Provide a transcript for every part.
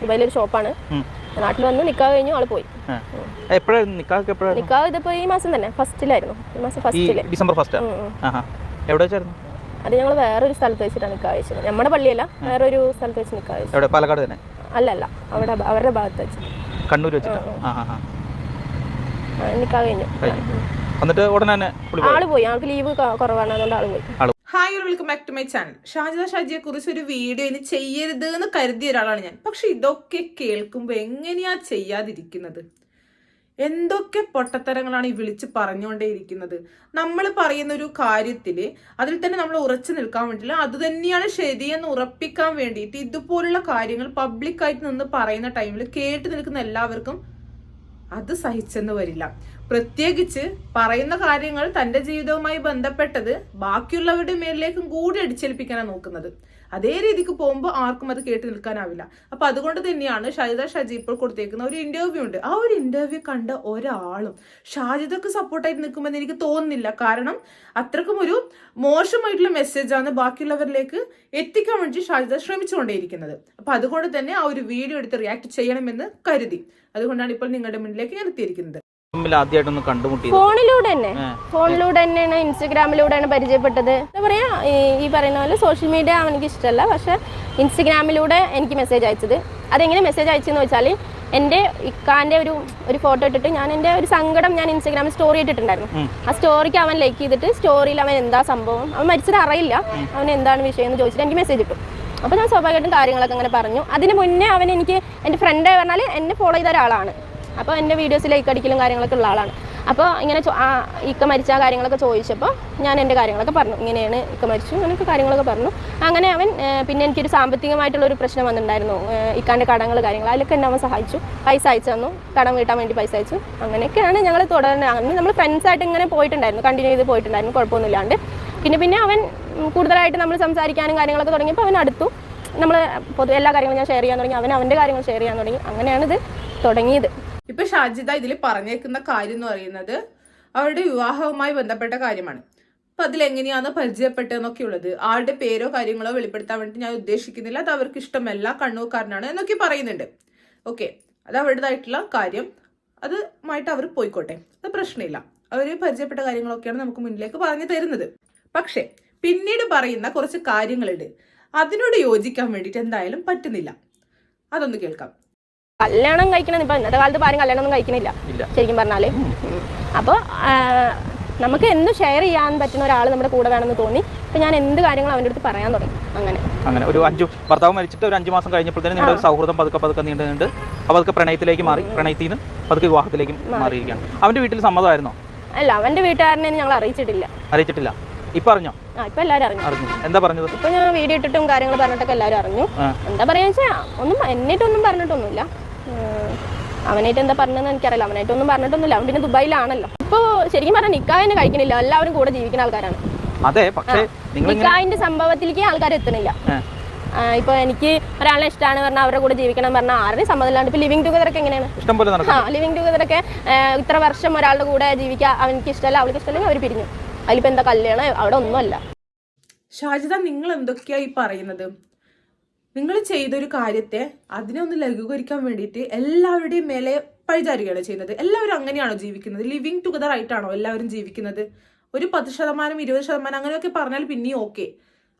ദുബായിലൊരു ഷോപ്പാണ്. നാട്ടിൽ വന്ന് നിക്കാ കഴിഞ്ഞു ആൾ പോയി. നിക്കാ ഇതിപ്പോ ഈ മാസം തന്നെ ഫസ്റ്റിലായിരുന്നു. ഈ മാസം ഫസ്റ്റിൽ. December first. എവിടെ വെച്ചായിരുന്നു? അത് ഞങ്ങൾ വേറൊരു സ്ഥലത്ത് വെച്ചിട്ടാണ് നിക്കാ വെച്ചത് നമ്മുടെ പള്ളിയല്ല വേറൊരു സ്ഥലത്ത് വെച്ച് നിക്കാ വെച്ചത് എവിടെ? പാലക്കാട് തന്നെ? അല്ല അല്ല അവിടെ അവരുടെ ഭാഗത്ത് വെച്ച്. കണ്ണൂർ വെച്ചിട്ട്? നിക്കാ കഴിഞ്ഞു. എന്നിട്ട് ഉടനെ. ആൾ പോയി. ആൾക്ക് ലീവ് കുറവാണ്. അതുകൊണ്ട് ആൾ പോയി. Hi welcome back to my channel Shajida ഷാജിയെ കുറിച്ച് ഒരു വീഡിയോ ഇനി ചെയ്യരുത് എന്ന് കരുതിയ ഒരാളാണ് ഞാൻ. പക്ഷെ ഇതൊക്കെ കേൾക്കുമ്പോൾ എങ്ങനെയാ ചെയ്യാതിരിക്കുന്നത്? എന്തൊക്കെ പൊട്ടത്തരങ്ങളാണ് ഈ വിളിച്ച് പറഞ്ഞുകൊണ്ടേയിരിക്കുന്നത്? നമ്മൾ പറയുന്ന ഒരു കാര്യത്തിൽ അതിൽ തന്നെ നമ്മൾ ഉറച്ചു നിൽക്കാൻ വേണ്ടിയില്ല. അത് തന്നെയാണ് ശരിയെന്ന് ഉറപ്പിക്കാൻ വേണ്ടിയിട്ട് ഇതുപോലുള്ള കാര്യങ്ങൾ പബ്ലിക്കായിട്ട് നിന്ന് പറയുന്ന ടൈമിൽ കേട്ട് നിൽക്കുന്ന എല്ലാവർക്കും അത് സഹിച്ചെന്ന് വരില്ല. പ്രത്യേകിച്ച് പറയുന്ന കാര്യങ്ങൾ തന്റെ ജീവിതവുമായി ബന്ധപ്പെട്ടത് ബാക്കിയുള്ളവരുടെ മേലിലേക്കും കൂടി അടിച്ചേൽപ്പിക്കാനാണ് നോക്കുന്നത്. അതേ രീതിക്ക് പോകുമ്പോൾ ആർക്കും അത് കേട്ട് നിൽക്കാനാവില്ല. അപ്പൊ അതുകൊണ്ട് തന്നെയാണ് ഷാജിദ ഷാജി ഇപ്പോൾ കൊടുത്തേക്കുന്ന ഒരു ഇന്റർവ്യൂ ഉണ്ട്. ആ ഒരു ഇന്റർവ്യൂ കണ്ട ഒരാളും ഷാജിദക്ക് സപ്പോർട്ടായിട്ട് നിൽക്കുമെന്ന് എനിക്ക് തോന്നുന്നില്ല. കാരണം അത്രക്കും ഒരു മോശമായിട്ടുള്ള മെസ്സേജാണ് ബാക്കിയുള്ളവരിലേക്ക് എത്തിക്കാൻ വേണ്ടി ഷാജിദ ശ്രമിച്ചുകൊണ്ടേയിരിക്കുന്നത്. അപ്പൊ അതുകൊണ്ട് തന്നെ ആ ഒരു വീഡിയോ എടുത്ത് റിയാക്ട് ചെയ്യണമെന്ന് കരുതി. അതുകൊണ്ടാണ് ഇപ്പോൾ നിങ്ങളുടെ മുന്നിലേക്ക് ഞാൻ എത്തിയിരിക്കുന്നത്. ആദ്യമായിട്ടൊന്ന് കണ്ടുമുട്ടിയത്. ഫോണിലൂടെ തന്നെ. ഫോണിലൂടെ തന്നെയാണ് ഇൻസ്റ്റഗ്രാമിലൂടെയാണ് പരിചയപ്പെട്ടത്. എന്താ പറയാ ഈ- ഈ പറയുന്ന പോലെ സോഷ്യൽ മീഡിയ അവനിക്ക് ഇഷ്ടമല്ല പക്ഷെ ഇൻസ്റ്റഗ്രാമിലൂടെ എനിക്ക് മെസ്സേജ് അയച്ചത്. അതെങ്ങനെ മെസ്സേജ് അയച്ചെന്ന് വെച്ചാൽ എന്റെ ഇക്കാന്റെ ഒരു ഒരു ഫോട്ടോ ഇട്ടിട്ട് ഞാൻ എന്റെ ഒരു സങ്കടം ഞാൻ ഇൻസ്റ്റഗ്രാമിൽ സ്റ്റോറി ഇട്ടിട്ടുണ്ടായിരുന്നു. ആ സ്റ്റോറിക്ക് അവൻ ലൈക്ക് ചെയ്തിട്ട് സ്റ്റോറിയിൽ അവൻ എന്താ സംഭവം അവൻ മരിച്ചത് അറിയില്ല. അവൻ എന്താണ് വിഷയം എന്ന് ചോദിച്ചിട്ട് എനിക്ക് മെസ്സേജ് ഇട്ടു. അപ്പോൾ ഞാൻ സ്വാഭാവികമായിട്ടും കാര്യങ്ങളൊക്കെ അങ്ങനെ പറഞ്ഞു. അതിന് മുന്നേ അവൻ എനിക്ക് എന്റെ ഫ്രണ്ട് പറഞ്ഞാൽ എന്നെ ഫോളോ ചെയ്ത ഒരാളാണ്. അപ്പോൾ എന്റെ വീഡിയോസ് ലൈക്ക് അടിക്കലും കാര്യങ്ങളൊക്കെ ഉള്ള ആളാണ്. അപ്പോൾ ഇങ്ങനെ ഇക്ക മരിച്ച കാര്യങ്ങളൊക്കെ ചോദിച്ചപ്പോൾ ഞാൻ എന്റെ കാര്യങ്ങളൊക്കെ പറഞ്ഞു. ഇങ്ങനെയാണ് ഇക്ക മരിച്ചു അങ്ങനെയൊക്കെ കാര്യങ്ങളൊക്കെ പറഞ്ഞു. അങ്ങനെ അവൻ പിന്നെ എനിക്കൊരു സാമ്പത്തികമായിട്ടുള്ള ഒരു പ്രശ്നം വന്നിട്ടുണ്ടായിരുന്നു. ഇക്കാന്റെ കടങ്ങൾ കാര്യങ്ങൾ അതിലൊക്കെ എന്നെ അവൻ സഹായിച്ചു. പൈസ അയച്ചു തന്നു. കടം വീട്ടാൻ വേണ്ടി പൈസ അയച്ചു. അങ്ങനെയൊക്കെയാണ് ഞങ്ങൾ തുടർന്ന്. അന്ന് നമ്മൾ ഫ്രണ്ട്സായിട്ട് ഇങ്ങനെ പോയിട്ടുണ്ടായിരുന്നു. കണ്ടിന്യൂ ചെയ്ത് പോയിട്ടുണ്ടായിരുന്നു. കുഴപ്പമൊന്നുമില്ലാണ്ട്. പിന്നെ പിന്നെ അവൻ കൂടുതലായിട്ട് നമ്മൾ സംസാരിക്കാനും കാര്യങ്ങളൊക്കെ തുടങ്ങിയപ്പോൾ അവൻ അടുത്തു. നമ്മൾ പൊതുവെ എല്ലാ കാര്യങ്ങളും ഞാൻ ഷെയർ ചെയ്യാൻ തുടങ്ങി. അവൻ അവന്റെ കാര്യങ്ങൾ ഷെയർ ചെയ്യാൻ തുടങ്ങി. അങ്ങനെയാണ് ഇത് തുടങ്ങിയത്. ഇപ്പൊ ഷാജിദ ഇതിൽ പറഞ്ഞേക്കുന്ന കാര്യം എന്ന് പറയുന്നത് അവരുടെ വിവാഹവുമായി ബന്ധപ്പെട്ട കാര്യമാണ്. അപ്പൊ അതിൽ എങ്ങനെയാണ് പരിചയപ്പെട്ടതെന്നൊക്കെ ഉള്ളത്? ആളുടെ പേരോ കാര്യങ്ങളോ വെളിപ്പെടുത്താൻ വേണ്ടി ഞാൻ ഉദ്ദേശിക്കുന്നില്ല. അത് അവർക്ക് ഇഷ്ടമല്ല കണ്ണൂക്കാരനാണ് എന്നൊക്കെ പറയുന്നുണ്ട്. ഓക്കെ. അത് അവരുടേതായിട്ടുള്ള കാര്യം. അതുമായിട്ട് അവർ പോയിക്കോട്ടെ. അത് പ്രശ്നമില്ല. അവർ പരിചയപ്പെട്ട കാര്യങ്ങളൊക്കെയാണ് നമുക്ക് മുന്നിലേക്ക് പറഞ്ഞു തരുന്നത്. പക്ഷെ പിന്നീട് പറയുന്ന കുറച്ച് കാര്യങ്ങളുണ്ട്. അതിനോട് യോജിക്കാൻ വേണ്ടിയിട്ട് എന്തായാലും പറ്റുന്നില്ല. അതൊന്ന് കേൾക്കാം. കല്യാണം കഴിക്കണം ഇപ്പൊ ഇന്നത്തെ കാലത്ത് ആരും കല്യാണം ഒന്നും കഴിക്കണില്ല ശരിക്കും പറഞ്ഞാലേ. അപ്പോൾ നമുക്ക് എന്ത് ഷെയർ ചെയ്യാൻ പറ്റുന്ന ഒരാൾ നമ്മുടെ കൂടെ വേണമെന്ന് തോന്നി അപ്പൊ ഞാൻ എന്ത് കാര്യങ്ങളും അവന്റെ അടുത്ത് പറയാൻ തുടങ്ങി. അങ്ങനെ. അങ്ങനെ. ഒരു അഞ്ചു ഭർത്താവ് മരിച്ചിട്ട് ഒരു അഞ്ചു മാസം കഴിഞ്ഞപ്പോഴത്തേനും നിങ്ങളുടെ ഒരു സൗഹൃദം പതുക്കെ പതുക്കെ നീണ്ടു നീണ്ട് അപ്പോൾ അതൊക്കെ പ്രണയത്തിലേക്ക് മാറി പ്രണയത്തിൽ നിന്ന് പതുക്കെ വിവാഹത്തിലേക്ക് മാറിയിരിക്കുകയാണ്. അവന്റെ വീട്ടിൽ സമ്മതമായിരുന്നോ? അല്ല അവന്റെ വീട്ടുകാരനെ ഞങ്ങൾ അറിയിച്ചിട്ടില്ല. അറിയിച്ചിട്ടില്ല. ഇപ്പൊ അറിഞ്ഞോ? ഇപ്പൊ എല്ലാരും അറിഞ്ഞു. എന്താ പറഞ്ഞത്? ഇപ്പൊ ഞാൻ വീഡിയോ ഇട്ടിട്ടും കാര്യങ്ങൾ പറഞ്ഞിട്ടൊക്കെ എല്ലാരും അറിഞ്ഞു. എന്താ പറയാ ഒന്നും എന്നിട്ടൊന്നും പറഞ്ഞിട്ടൊന്നുമില്ല. അവനായിട്ട് എന്താ പറഞ്ഞതെന്ന് എനിക്കറിയില്ല. അവനായിട്ടൊന്നും പറഞ്ഞിട്ടൊന്നുമില്ല. അവൻ പിന്നെ ദുബായിലാണല്ലോ. ഇപ്പോൾ ശരിക്കും പറഞ്ഞാൽ നിക്കായനെ കഴിക്കണില്ല. എല്ലാവരും കൂടെ ജീവിക്കുന്ന ആൾക്കാരാണ്. അതെ പക്ഷേ സംഭവത്തിലേക്ക് ആൾക്കാർ എത്തണില്ല ഇപ്പൊ എനിക്ക് ഒരാളെ ഇഷ്ടമാണ് പറഞ്ഞാൽ അവരുടെ കൂടെ ജീവിക്കണം പറഞ്ഞാൽ ആരുടെയും സമ്മതമില്ലാണ്ട് ഇപ്പൊ ലിവിംഗ് ടുഗദർ ഒക്കെ എങ്ങനെയാണ്? ഇഷ്ടം പോലെ നടക്കും ആ ലിവിങ് ടുഗദർ ഒക്കെ ഇത്ര വർഷം ഒരാളുടെ കൂടെ ജീവിക്കുക അവനിക്ക് ഇഷ്ടമല്ല അവൾക്ക് ഇഷ്ടമല്ലെങ്കിൽ അവർ പിരിഞ്ഞു. അതിലിപ്പോ എന്താ കല്യാണം? അവിടെ ഒന്നുമല്ല. ഷാജിദ നിങ്ങൾ എന്തൊക്കെയാ ഈ പറയുന്നത്? നിങ്ങൾ ചെയ്തൊരു കാര്യത്തെ അതിനെ ഒന്ന് ലഘൂകരിക്കാൻ വേണ്ടിയിട്ട് എല്ലാവരുടെയും മേലെ പഴിചാരുകയാണ് ചെയ്യുന്നത്. എല്ലാവരും അങ്ങനെയാണോ ജീവിക്കുന്നത്? ലിവിങ് ടുഗദർ ആയിട്ടാണോ എല്ലാവരും ജീവിക്കുന്നത്? ഒരു പത്ത് ശതമാനം ഇരുപത് ശതമാനം അങ്ങനെയൊക്കെ പറഞ്ഞാൽ പിന്നെയും ഓക്കെ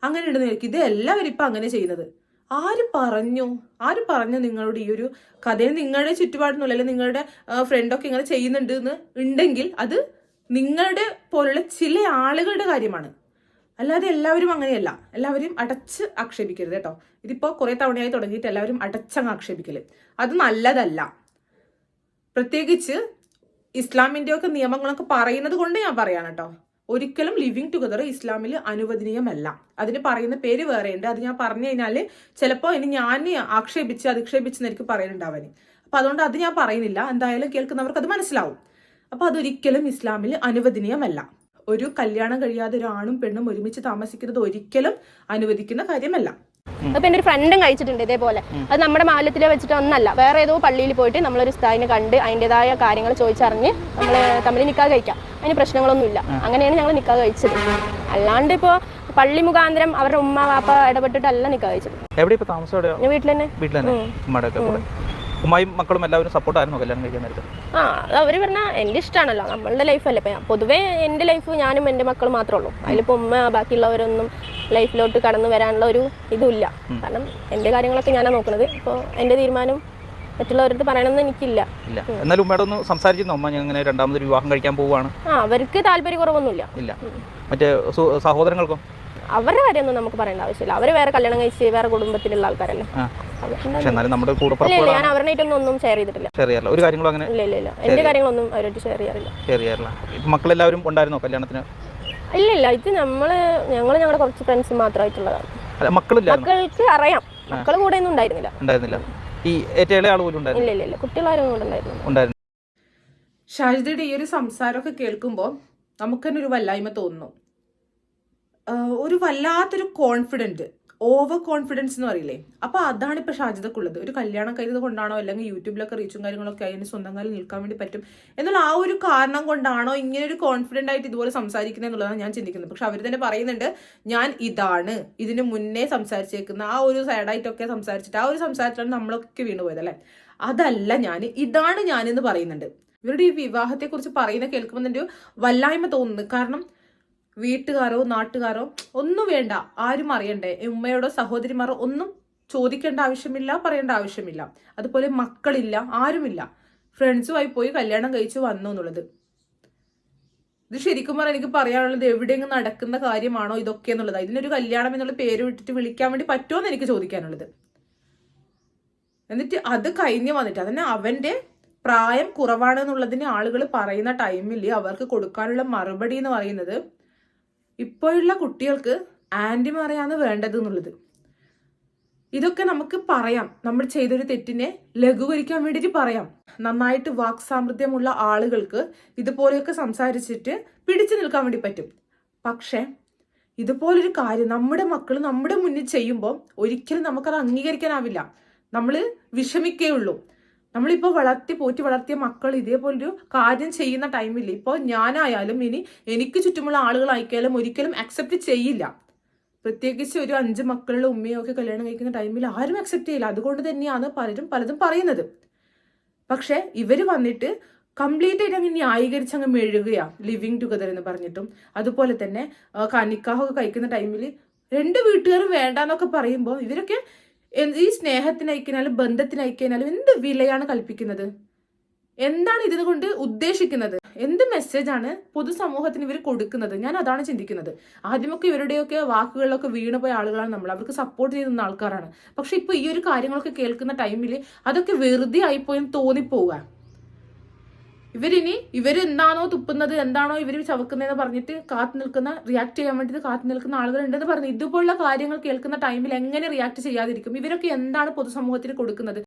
അങ്ങനെ ഉണ്ടെന്ന് എനിക്ക് ഇത് എല്ലാവരും ഇപ്പം അങ്ങനെ ചെയ്യുന്നത്. ആര് പറഞ്ഞു? ആര് പറഞ്ഞു നിങ്ങളുടെ ഈ ഒരു കഥയിൽ നിങ്ങളുടെ ചുറ്റുപാടിനുള്ള അല്ലെങ്കിൽ നിങ്ങളുടെ ഫ്രണ്ടൊക്കെ ഇങ്ങനെ ചെയ്യുന്നുണ്ട് എന്ന്? ഉണ്ടെങ്കിൽ അത് നിങ്ങളുടെ പോലുള്ള ചില ആളുകളുടെ കാര്യമാണ്. അല്ലാതെ എല്ലാവരും അങ്ങനെയല്ല. എല്ലാവരും അടച്ച് ആക്ഷേപിക്കരുത് കേട്ടോ. ഇതിപ്പോ കുറെ തവണയായി തുടങ്ങിയിട്ട് എല്ലാവരും അടച്ചങ്ങ് ആക്ഷേപിക്കൽ. അത് നല്ലതല്ല. പ്രത്യേകിച്ച് ഇസ്ലാമിന്റെ ഒക്കെ നിയമങ്ങളൊക്കെ പറയുന്നത് കൊണ്ട് ഞാൻ പറയാണ് കേട്ടോ. ഒരിക്കലും ലിവിങ് ടുഗദർ ഇസ്ലാമിൽ അനുവദനീയമല്ല. അതിന് പറയുന്ന പേര് വേറെയുണ്ട്. അത് ഞാൻ പറഞ്ഞു കഴിഞ്ഞാൽ ചിലപ്പോൾ ഇനി ഞാൻ ആക്ഷേപിച്ച് അധിക്ഷേപിച്ച് എനിക്ക് പറയുന്നുണ്ടാവാന് അപ്പൊ അതുകൊണ്ട് അത് ഞാൻ പറയുന്നില്ല. എന്തായാലും കേൾക്കുന്നവർക്ക് അത് മനസ്സിലാവും. അപ്പൊ അതൊരിക്കലും ഇസ്ലാമിൽ അനുവദനീയമല്ല. ഒരു കല്യാണം കഴിയാതെ ഒരു ആണും പെണ്ണും ഒരുമിച്ച് താമസിക്കുന്നത് ഒരിക്കലും അനുവദിക്കുന്ന കാര്യമല്ല. അപ്പൊ എന്റെ ഒരു ഫ്രണ്ടും കഴിച്ചിട്ടുണ്ട് ഇതേപോലെ. അത് നമ്മുടെ മാലത്തിലെ വെച്ചിട്ട് ഒന്നല്ല. വേറെ ഏതോ പള്ളിയിൽ പോയിട്ട് നമ്മളൊരു സ്ഥായിനെ കണ്ട് അതിന്റെതായ കാര്യങ്ങൾ ചോദിച്ചറിഞ്ഞ് നമ്മൾ തമ്മിൽ നിക്കാഹ് കഴിക്കാം. അതിന് പ്രശ്നങ്ങളൊന്നുമില്ല. അങ്ങനെയാണ് ഞങ്ങൾ നിക്കാ കഴിച്ചത്. അല്ലാണ്ട് ഇപ്പോൾ പള്ളി മുഖാന്തരം അവരുടെ ഉമ്മ വാപ്പ ഇടപെട്ടിട്ടല്ല നിക്കാ കഴിച്ചത്. എവിടെ ഇപ്പൊ താമസം എവിടെയോ? ഞാൻ വീട്ടിൽ തന്നെ. വീട്ടിൽ തന്നെ. ഉമ്മയും മക്കളും എല്ലാവരും സപ്പോർട്ടായിരുന്നു കല്യാണം കഴിക്കാൻ നേരത്തെ. ആ അത് അവർ പറഞ്ഞാൽ എന്റെ ഇഷ്ടമാണല്ലോ നമ്മളുടെ ലൈഫല്ലേ ഇപ്പം പൊതുവേ എന്റെ ലൈഫ് ഞാനും എന്റെ മക്കളും മാത്രമേ ഉള്ളൂ. അതിലിപ്പോൾ ഉമ്മ ബാക്കിയുള്ളവരൊന്നും ലൈഫിലോട്ട് കടന്നു വരാനുള്ള ഒരു ഇതുമില്ല. കാരണം എന്റെ കാര്യങ്ങളൊക്കെ ഞാനാണ് നോക്കുന്നത് ഇപ്പോൾ എന്റെ തീരുമാനം മറ്റുള്ളവരടുത്ത് പറയണമെന്ന് എനിക്കില്ല. ഇല്ല. എന്നാലും ഉമ്മയോട് ഒന്ന് സംസാരിച്ചിരുന്നു? ഉമ്മ ഞാൻ ഇങ്ങനെ രണ്ടാമതൊരു വിവാഹം കഴിക്കാൻ പോവുകയാണ്. ആ അവർക്ക് താല്പര്യക്കുറവൊന്നുമില്ല. ഇല്ല. മറ്റേ സഹോദരങ്ങൾക്കോ? അവരുടെ കാര്യമൊന്നും നമുക്ക് പറയേണ്ട ആവശ്യമില്ല. അവർ വേറെ കല്യാണം കഴിച്ച് വേറെ കുടുംബത്തിലുള്ള ആൾക്കാരല്ലേ. പക്ഷെ എന്നാലും നമ്മുടെ കൂടെ ഞാൻ അവരുടെയായിട്ടൊന്നും ഒന്നും ഷെയർ ചെയ്തിട്ടില്ല. ഷെയർ ചെയ്യാറില്ല. ഒരു കാര്യങ്ങളും അങ്ങനെ ഇല്ല ഇല്ല ഇല്ല. എന്റെ കാര്യങ്ങളൊന്നും അവരോട്ട് ഷെയർ ചെയ്യാറില്ല. ഷെയർ ചെയ്യാറില്ല. മക്കളെല്ലാവരും ഉണ്ടായിരുന്നോ കല്യാണത്തിന്? ഇല്ല ഇല്ല. ഇത് നമ്മൾ ഞങ്ങൾ ഞങ്ങളുടെ കുറച്ച് ഫ്രണ്ട്സ് മാത്രമായിട്ടുള്ളതാണ് അല്ല മക്കളില്ലായിരുന്നു? മക്കൾക്ക് അറിയാം. മക്കൾ കൂടെ ഒന്നും ഉണ്ടായിരുന്നില്ല. ഉണ്ടായിരുന്നില്ല. ഈ ഏറ്റവും ആൾ പോലും ഉണ്ടായിരുന്നു ഇല്ല ഇല്ല ഇല്ല. കുട്ടികളാരും കൂടെ ഉണ്ടായിരുന്നു ഉണ്ടായിരുന്നു. ഷാജിദയുടെ ഈ ഒരു സംസാരമൊക്കെ കേൾക്കുമ്പോൾ നമുക്ക് തന്നെ ഒരു വല്ലായ്മ തോന്നുന്നു. ഒരു വല്ലാത്തൊരു കോൺഫിഡന്റ് ഓവർ കോൺഫിഡൻസ് എന്ന് പറയില്ലേ? അപ്പൊ അതാണ് ഇപ്പൊ ഷാജിതക്കുള്ളത് ഒരു കല്യാണം കഴിഞ്ഞത് കൊണ്ടാണോ അല്ലെങ്കിൽ യൂട്യൂബിലൊക്കെ റീച്ചും കാര്യങ്ങളൊക്കെ അതിന് സ്വന്തം കാലിൽ നിൽക്കാൻ വേണ്ടി പറ്റും എന്നുള്ള ആ ഒരു കാരണം കൊണ്ടാണോ ഇങ്ങനെ ഒരു കോൺഫിഡന്റ് ആയിട്ട് ഇതുപോലെ സംസാരിക്കുന്നത് എന്നുള്ളതാണ് ഞാൻ ചിന്തിക്കുന്നത്. പക്ഷെ അവർ തന്നെ പറയുന്നുണ്ട് ഞാൻ ഇതാണ്. ഇതിന് മുന്നേ സംസാരിച്ചേക്കുന്ന ആ ഒരു സൈഡായിട്ടൊക്കെ സംസാരിച്ചിട്ട് ആ ഒരു സംസാരത്തിലാണ് നമ്മളൊക്കെ വീണുപോയത് അല്ലേ? അതല്ല ഞാൻ ഇതാണ് ഞാനെന്ന് പറയുന്നുണ്ട്. ഇവരുടെ ഈ വിവാഹത്തെ കുറിച്ച് പറയുന്ന കേൾക്കുമ്പോൾ ഒരു വല്ലായ്മ തോന്നുന്നു. കാരണം വീട്ടുകാരോ നാട്ടുകാരോ ഒന്നും വേണ്ട. ആരും അറിയണ്ടേ. ഉമ്മയോടോ സഹോദരിമാരോ ഒന്നും ചോദിക്കേണ്ട ആവശ്യമില്ല പറയേണ്ട ആവശ്യമില്ല. അതുപോലെ മക്കളില്ല ആരുമില്ല. ഫ്രണ്ട്സുമായി പോയി കല്യാണം കഴിച്ചു വന്നു എന്നുള്ളത്. ഇത് ശരിക്കും പറഞ്ഞാൽ എനിക്ക് പറയാനുള്ളത് എവിടെയെങ്കിലും നടക്കുന്ന കാര്യമാണോ ഇതൊക്കെ എന്നുള്ളത്. ഇതിനൊരു കല്യാണം എന്നുള്ള പേര് വിട്ടിട്ട് വിളിക്കാൻ വേണ്ടി പറ്റുമോ എന്ന് എനിക്ക് ചോദിക്കാനുള്ളത്. എന്നിട്ട് അത് കഴിഞ്ഞ് വന്നിട്ട് അതന്നെ അവന്റെ പ്രായം കുറവാണെന്നുള്ളതിന് ആളുകൾ പറയുന്ന ടൈമിൽ അവർക്ക് കൊടുക്കാനുള്ള മറുപടി എന്ന് പറയുന്നത് ഇപ്പോഴുള്ള കുട്ടികൾക്ക് ആന്റിമാരെയാണ് വേണ്ടത് എന്നുള്ളത്. ഇതൊക്കെ നമുക്ക് പറയാം. നമ്മൾ ചെയ്തൊരു തെറ്റിനെ ലഘൂകരിക്കാൻ വേണ്ടിയിട്ട് പറയാം. നന്നായിട്ട് വാക് സാമൃദ്ധ്യമുള്ള ആളുകൾക്ക് ഇതുപോലെയൊക്കെ സംസാരിച്ചിട്ട് പിടിച്ചു നിൽക്കാൻ വേണ്ടി പറ്റും. പക്ഷേ ഇതുപോലൊരു കാര്യം നമ്മുടെ മക്കൾ നമ്മുടെ മുന്നിൽ ചെയ്യുമ്പോൾ ഒരിക്കലും നമുക്കത് അംഗീകരിക്കാനാവില്ല. നമ്മൾ വിഷമിക്കേ ഉള്ളൂ. നമ്മളിപ്പോൾ വളർത്തി പോറ്റി വളർത്തിയ മക്കൾ ഇതേപോലൊരു കാര്യം ചെയ്യുന്ന ടൈമിൽ ഇപ്പോൾ ഞാനായാലും ഇനി എനിക്ക് ചുറ്റുമുള്ള ആളുകളായിക്കാലും ഒരിക്കലും അക്സെപ്റ്റ് ചെയ്യില്ല. പ്രത്യേകിച്ച് ഒരു അഞ്ച് മക്കളുടെ ഉമ്മയോ ഒക്കെ കല്യാണം കഴിക്കുന്ന ടൈമിൽ ആരും അക്സെപ്റ്റ് ചെയ്യില്ല. അതുകൊണ്ട് തന്നെയാണ് പലരും പലതും പറയുന്നത്. പക്ഷേ ഇവർ വന്നിട്ട് കംപ്ലീറ്റ് ആയിട്ട് അങ്ങ് ന്യായീകരിച്ച് അങ്ങ് മെഴുകുകയാണ് ലിവിങ് ടുഗദർ എന്ന് പറഞ്ഞിട്ടും. അതുപോലെ തന്നെ കനിക്കാഹൊക്കെ കഴിക്കുന്ന ടൈമിൽ രണ്ട് വീട്ടുകാരും വേണ്ടാന്നൊക്കെ പറയുമ്പോൾ ഇവരൊക്കെ ഈ സ്നേഹത്തിന് അയക്കാനും ബന്ധത്തിന് അയക്കാനും എന്ത് വിലയാണ് കൽപ്പിക്കുന്നത്? എന്താണ് ഇതിനെ കൊണ്ട് ഉദ്ദേശിക്കുന്നത്? എന്ത് മെസ്സേജാണ് പൊതുസമൂഹത്തിന് ഇവർ കൊടുക്കുന്നത്? ഞാൻ അതാണ് ചിന്തിക്കുന്നത്. ആദ്യമൊക്കെ ഇവരുടെയൊക്കെ വാക്കുകളിലൊക്കെ വീണുപോയ ആളുകളാണ് നമ്മൾ അവർക്ക് സപ്പോർട്ട് ചെയ്യുന്ന ആൾക്കാരാണ്. പക്ഷെ ഇപ്പൊ ഈ ഒരു കാര്യങ്ങളൊക്കെ കേൾക്കുന്ന ടൈമിൽ അതൊക്കെ വെറുതെ ആയിപ്പോയെന്ന് തോന്നിപ്പോവുക. ഇവരിനി ഇവരെന്താണോ തുപ്പുന്നത് എന്താണോ ഇവർ ചവക്കുന്നതെന്ന് പറഞ്ഞിട്ട് കാത്തു നിൽക്കുന്ന റിയാക്ട് ചെയ്യാൻ വേണ്ടിയിട്ട് കാത്തു നിൽക്കുന്ന ആളുകളുണ്ടെന്ന് പറഞ്ഞു ഇതുപോലുള്ള കാര്യങ്ങൾ കേൾക്കുന്ന ടൈമിൽ എങ്ങനെ റിയാക്ട് ചെയ്യാതിരിക്കും? ഇവരൊക്കെ എന്താണ് പൊതുസമൂഹത്തിന് കൊടുക്കുന്നത്?